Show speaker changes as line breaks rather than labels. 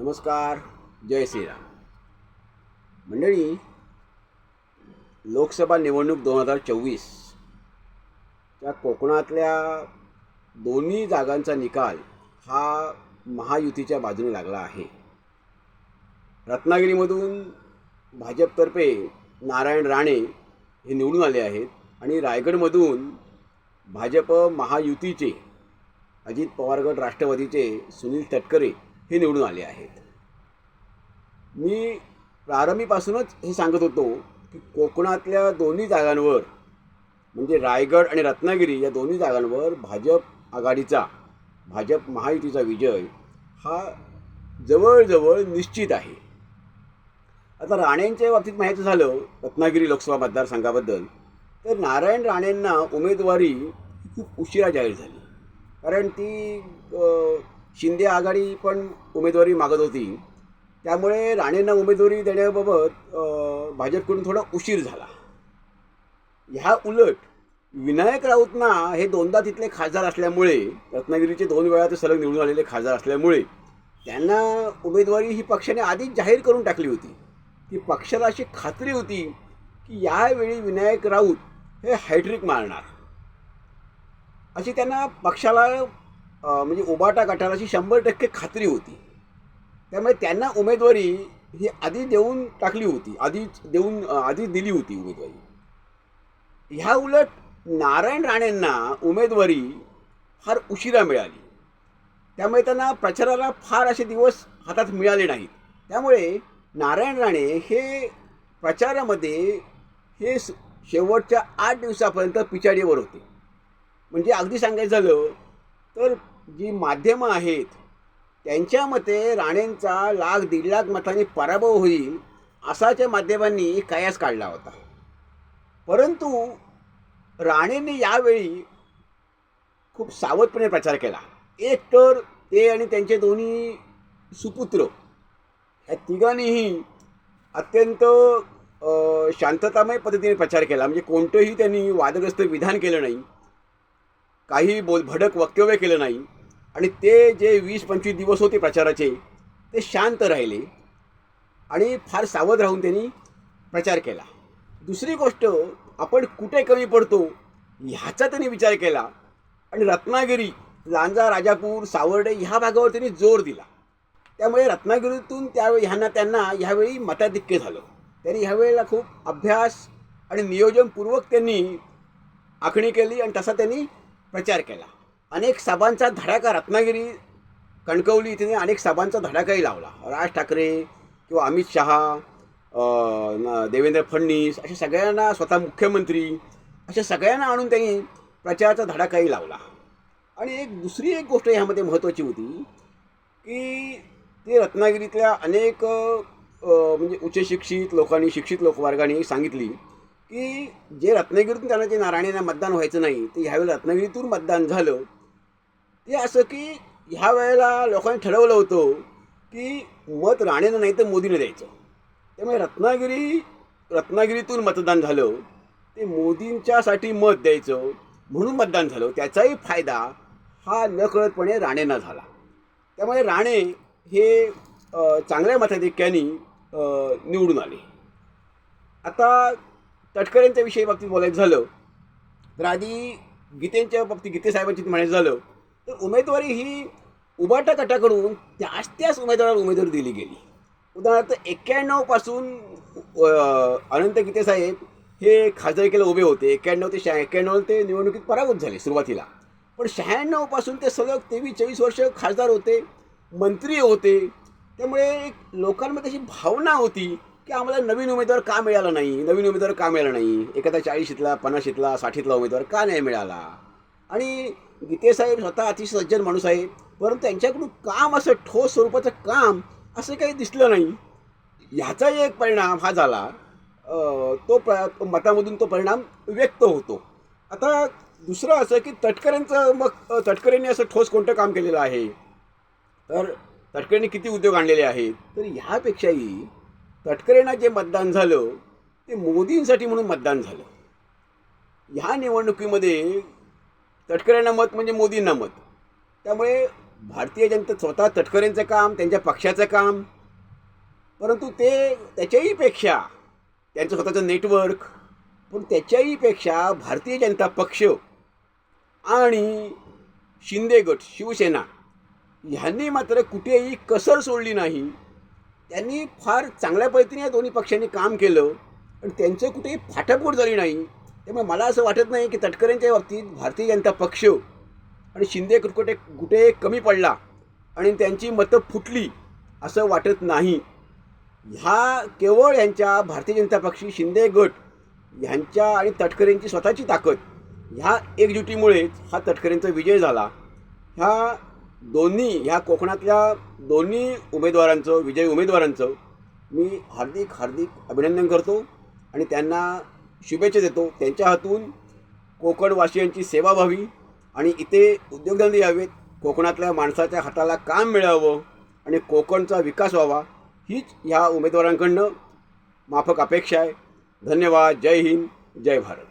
नमस्कार जय श्रीराम. मंडळी लोकसभा निवडणूक दोन हजार चोवीस त्या कोकणातल्या दोन्ही जागांचा निकाल हा महायुतीच्या बाजूने लागला आहे. रत्नागिरीमधून भाजपतर्फे नारायण राणे हे निवडून आले आहेत आणि रायगडमधून भाजप महायुतीचे अजित पवारगड राष्ट्रवादीचे सुनील तटकरे हे निवडून आले आहेत. मी प्रारंभीपासूनच हे सांगत होतो की कोकणातल्या दोन्ही जागांवर म्हणजे रायगड आणि रत्नागिरी या दोन्ही जागांवर भाजप आघाडीचा भाजप महायुतीचा विजय हा जवळजवळ निश्चित आहे. आता राणेंच्या बाबतीत माहिती झालं रत्नागिरी लोकसभा मतदारसंघाबद्दल तर नारायण राणेंना उमेदवारी खूप उशिरा जाहीर झाली. कारण ती शिंदे आघाडी पण उमेदवारी मागत होती. त्यामुळे राणेंना उमेदवारी देण्याबाबत भाजपकडून थोडा उशीर झाला. ह्या उलट विनायक राऊतना हे दोनदा तिथले खासदार असल्यामुळे रत्नागिरीचे दोन वेळा ते सलग निवडून आलेले खासदार असल्यामुळे त्यांना उमेदवारी ही पक्षाने आधीच जाहीर करून टाकली होती. ती पक्षाला अशी खात्री होती की यावेळी विनायक राऊत हे हायड्रिक मारणार. अशी त्यांना पक्षाला म्हणजे उबाटा गटाराची शंभर टक्के खात्री होती. त्यामुळे त्यांना उमेदवारी ही आधी देऊन टाकली होती. आधीच देऊन आधी आधीच दिली होती उमेदवारी. ह्या उलट नारायण राणेंना उमेदवारी फार उशिरा मिळाली. त्यामुळे त्यांना प्रचाराला फार असे दिवस हातात मिळाले नाहीत. त्यामुळे नारायण राणे हे प्रचारामध्ये हे शेवटच्या आठ दिवसापर्यंत पिछाडीवर होते. म्हणजे अगदी सांगायचं झालं तर जी माध्यमं आहेत त्यांच्या मते राणेंचा लाख दीड लाख मतांनी पराभव होईल असाच्या माध्यमांनी कयास काढला होता. परंतु राणेंनी यावेळी खूप सावधपणे प्रचार केला. एक तर ते आणि त्यांचे दोन्ही सुपुत्र ह्या तिघांनीही अत्यंत शांततामय पद्धतीने प्रचार केला. म्हणजे कोणतंही त्यांनी वादग्रस्त विधान केलं नाही. काही बोल भडक वक्तव्य केलं नाही. आणि ते जे वीस पंचवीस दिवस होते प्रचाराचे ते शांत राहिले आणि फार सावध राहून त्यांनी प्रचार केला. दुसरी गोष्ट आपण कुठे कमी पडतो ह्याचा त्यांनी विचार केला आणि रत्नागिरी लांजा राजापूर सावर्डे ह्या भागावर त्यांनी जोर दिला. त्यामुळे रत्नागिरीतून त्यावेळी ह्यांना त्यांना ह्यावेळी मताधिक्य झालं. त्यांनी ह्यावेळेला खूप अभ्यास आणि नियोजनपूर्वक त्यांनी आखणी केली आणि तसा त्यांनी प्रचार केला. अनेक सभांचा धडाका रत्नागिरी कणकवली इथे अनेक सभांचा धडाकाही लावला. राज ठाकरे किंवा अमित शहा देवेंद्र फडणवीस अशा सगळ्यांना स्वतः मुख्यमंत्री अशा सगळ्यांना आणून त्यांनी प्रचाराचा धडाकाही लावला. आणि एक दुसरी एक गोष्ट ह्यामध्ये महत्त्वाची होती की ते रत्नागिरीतल्या अनेक म्हणजे उच्चशिक्षित लोकांनी शिक्षित लोकवर्गाने सांगितली की जे रत्नागिरीतून त्यांना जे नारायणींना मतदान व्हायचं नाही ते ह्यावेळेला रत्नागिरीतून मतदान झालं. ते असं की ह्या वेळेला लोकांनी ठरवलं होतं की मत राणेनं नाही तर मोदीने द्यायचं. त्यामुळे रत्नागिरी रत्नागिरीतून मतदान झालं. ते मोदींच्यासाठी मत द्यायचं म्हणून मतदान झालं. त्याचाही फायदा हा नकळतपणे राणेंना झाला. त्यामुळे राणे हे चांगल्या मताधिक्याने निवडून आले. आता तटकरेंच्या विषयी बाबतीत बोलायचं झालं तर आधी गीतेंच्या बाबतीत गीते साहेबांची म्हणायचं झालं तर उमेदवारी ही उबाटा गटाकडून त्याच त्याच उमेदवाराला उमेदवारी दिली गेली. उदाहरणार्थ एक्क्याण्णवपासून अनंत गीते साहेब हे खासदारकीला उभे होते. एक्क्याण्णव ते शहा एक्क्याण्णव ते निवडणुकीत पराभूत झाले सुरुवातीला. पण शहाण्णवपासून ते सलग तेवीस चोवीस वर्ष खासदार होते मंत्री होते. त्यामुळे एक लोकांमध्ये अशी भावना होती की आम्हाला नवीन उमेदवार का मिळाला नाही? नवीन उमेदवार का मिळाला नाही? एखादा चाळीशीतला पन्नाशीतला साठीतला उमेदवार का नाही मिळाला? आणि गीतेसाहेब स्वतः अतिशय सज्जन माणूस आहे परंतु त्यांच्याकडून काम असं ठोस स्वरूपाचं काम असं काही दिसलं नाही. ह्याचाही एक परिणाम हा झाला. तो प्र मतामधून तो परिणाम व्यक्त होतो. आता दुसरं असं की तटकरेंचं मग तटकऱ्यांनी तटकरेंनी असं ठोस कोणतं काम केलेलं आहे? तर तटकरेंनी किती उद्योग आणलेले आहेत? तर ह्यापेक्षाही तटकरेंना जे मतदान झालं ते मोदींसाठी म्हणून मतदान झालं. ह्या निवडणुकीमध्ये तटकऱ्यांना मत म्हणजे मोदींना मत. त्यामुळे भारतीय जनता स्वतः तटकरेंचं काम त्यांच्या पक्षाचं काम परंतु ते त्याच्याही पेक्षा त्यांचं स्वतःचं नेटवर्क पण त्याच्याही पेक्षा भारतीय जनता पक्ष आणि शिंदे गट शिवसेना ह्यांनी मात्र कुठेही कसर सोडली नाही. त्यांनी फार चांगल्या पद्धतीने या दोन्ही पक्षांनी काम केलं. आणि त्यांचं कुठेही फाटाफूट झाली नाही. त्यामुळे मला असं वाटत नाही की तटकरेंच्या बाबतीत भारतीय जनता पक्ष आणि शिंदे कुटकुटे कुठे कुठे कमी पडला आणि त्यांची मतं फुटली असं वाटत नाही. ह्या केवळ यांच्या भारतीय जनता पक्षी शिंदे गट ह्यांच्या आणि तटकरेंची स्वतःची ताकद ह्या एकजुटीमुळेच हा तटकरेंचा विजय झाला. ह्या दोन्ही ह्या कोकणातल्या दोन्ही उमेदवारांचं विजयी उमेदवारांचं मी हार्दिक हार्दिक अभिनंदन करतो आणि त्यांना शुभेच्छा देतो. त्यांच्या हातून कोकणवासियांची सेवा व्हावी आणि इथे उद्योगधंदे यावेत. कोकणातल्या माणसाच्या हाताला काम मिळावं आणि कोकणचा विकास व्हावा हीच ह्या उमेदवारांकडनं माफक अपेक्षा आहे. धन्यवाद. जय हिंद. जय भारत.